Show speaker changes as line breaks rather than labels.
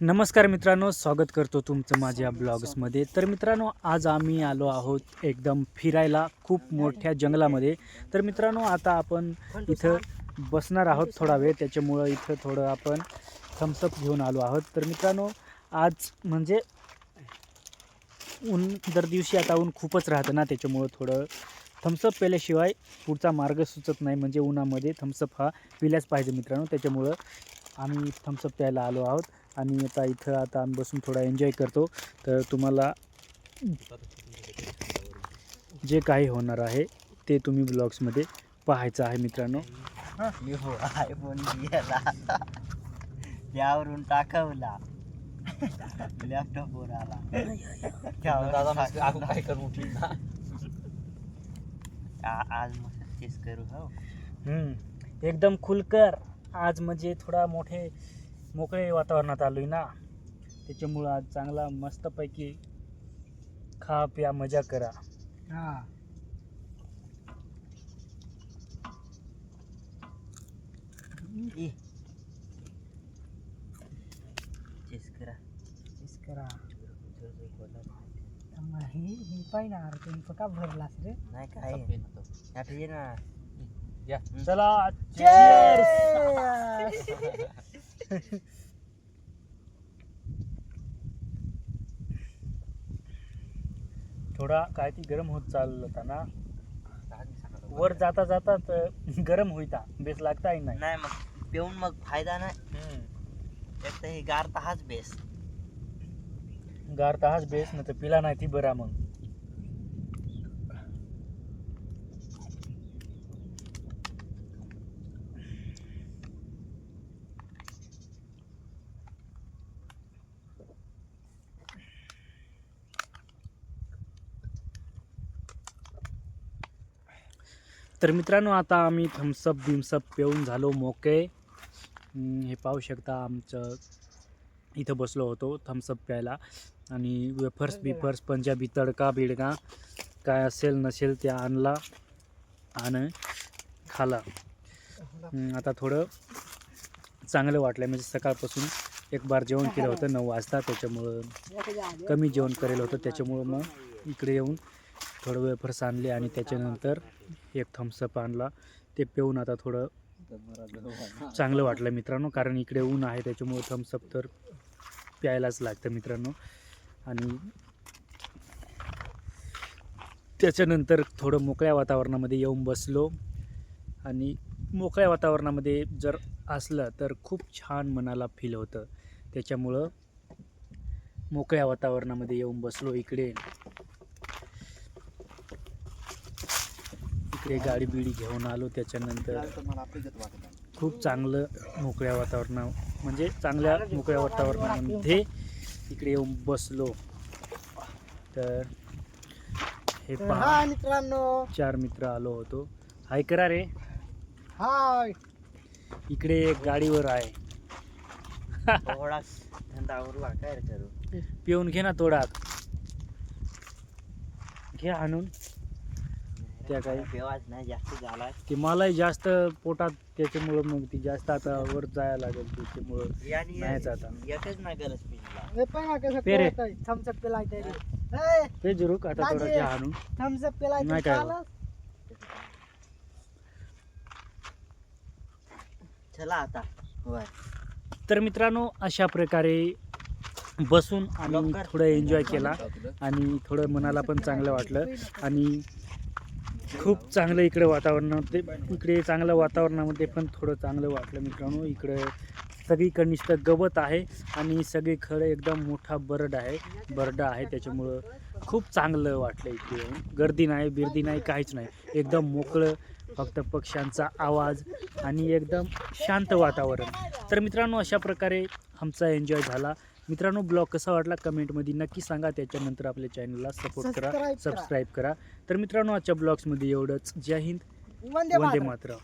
नमस्कार मित्रांनो स्वागत करतो तुमचं माझ्या ब्लॉग्समध्ये. तर मित्रांनो आज आम्ही आलो आहोत एकदम फिरायला खूप मोठ्या जंगलामध्ये. तर मित्रांनो आता आपण इथं बसणार आहोत थोडा वेळ. त्याच्यामुळं इथं थोडं आपण थम्सअप घेऊन आलो आहोत. तर मित्रांनो आज म्हणजे ऊन दर दिवशी आता ऊन खूपच राहतं ना त्याच्यामुळं थोडं थम्सअप पेल्याशिवाय पुढचा मार्ग सुचत नाही. म्हणजे उन्हामध्ये थम्सअप हा पिल्याच पाहिजे मित्रांनो. त्याच्यामुळं आम्ही थम्सअप प्यायला आलो आहोत. आणि आता इथं आता आम्ही बसून थोडा एन्जॉय करतो. तर तुम्हाला जे काही होणार आहे ते तुम्ही ब्लॉग्समध्ये पाहायचं आहे मित्रांनो.
मी हो आयफोन गेला त्यावरून टाकवला. लॅपटॉपवर आला. त्यावर टाकला. आ- आज मस्त केस करू हो.
हम्म, एकदम खुलकर. आज म्हणजे थोडा मोठे मोकळे वातावरणात आलोय ना. त्याच्यामुळं आज चांगला मस्तपैकी खा प्या मजा करा.
केस करा.
करा. ही ही पाहिजे का भरलास रे.
नाही काय ये ना.
चला. थोडा काय ती गरम होत चाललं होता ना वर जाता जाता तर गरम होईता बेस लागता ही नाही.
नाही मग पिऊन मग फायदा नाही. एक तर हे गार तर हाच बेस.
गार तहाच बेस नाही तर पिला नाही ती बरा मग. तर मित्रांनो आता आम्ही थम्सअप बिम्सअप पिऊन झालो हम्म, हे पाहू शकता आमचं इथं बसलो होतो थम्सअप प्यायला. आणि वेफर्स बिफर्स पंजाबी तडका बिडका काय असेल नसेल ते आणला आणि खाला. आता थोडं चांगलं वाटलं म्हणजे सकाळपासून एक बार जेवण केलं होतं नऊ वाजता. त्याच्यामुळं कमी जेवण करेल होतं. त्याच्यामुळं मग इकडे येऊन थोडं वेफर्स आणले आणि त्याच्यानंतर एक थम्सअप आणला. ते पिऊन आता थोडं चांगलं वाटलं मित्रांनो कारण इकडे ऊन आहे त्याच्यामुळं थम्सअप तर प्यायलाच लागतं मित्रांनो. आणि त्याच्यानंतर थोडं मोकळ्या वातावरणामध्ये येऊन बसलो. आणि मोकळ्या वातावरणामध्ये जर असलं तर खूप छान मनाला फील होतं. त्याच्यामुळं मोकळ्या वातावरणामध्ये येऊन बसलो इकडे. इकडे गाडी बिडी घेऊन आलो त्याच्यानंतर खूप चांगलं मोकळ्या वातावरणा म्हणजे चांगल्या मोकळ्या वातावरणामध्ये इकडे येऊन बसलो. तर हे पहा
हा मित्रांनो.
चार मित्र आलो होतो. हाय करा रे.
हाय.
इकडे एक गाडीवर आहे. पिऊन घे ना थोडा. घे आणून. त्या काही.
नाही जास्त झाला.
ते मलाही जास्त पोटात त्याच्यामुळं मग ती जास्त आता वर जायला लागेल त्याच्यामुळं नाहीच आता.
एकच नाही गरज पिजला
हे पण ना कसं
पेरे.
थम्सअप पेलाय तरी
ते जरूर आता थोडा. घ्या आणून.
थम्सअप पेलाय
नाही काय हो.
चला आता. होय.
तर मित्रांनो अशा प्रकारे बसून आम्ही
लवकर.
थोडं एन्जॉय केला आणि थोडं मनाला पण चांगलं वाटलं. आणि खूप चांगलं इकडे वातावरणामध्ये इकडे चांगलं वातावरणामध्ये पण थोडं चांगलं वाटलं मित्रांनो. इकडे सगळीकडे निष्ठ गवत आहे आणि सगळीकडे एकदम मोठा बर्ड आहे. बरडा आहे त्याच्यामुळं खूप चांगलं वाटलं इकडे गर्दी नाही बिर्दी नाही काहीच नाही. एकदम मोकळं फक्त पक्ष्यांचा आवाज आणि एकदम शांत वातावरण. तर मित्रांनो अशा प्रकारे आमचा एन्जॉय झाला. मित्रांनो ब्लॉग कसा वाटला कमेंटमध्ये नक्की सांगा. त्याच्यानंतर आपल्या चॅनलला सपोर्ट करा. सबस्क्राईब करा. तर मित्रांनो आजच्या ब्लॉग्समध्ये एवढंच. जय हिंद.
वंदे.
मातरम.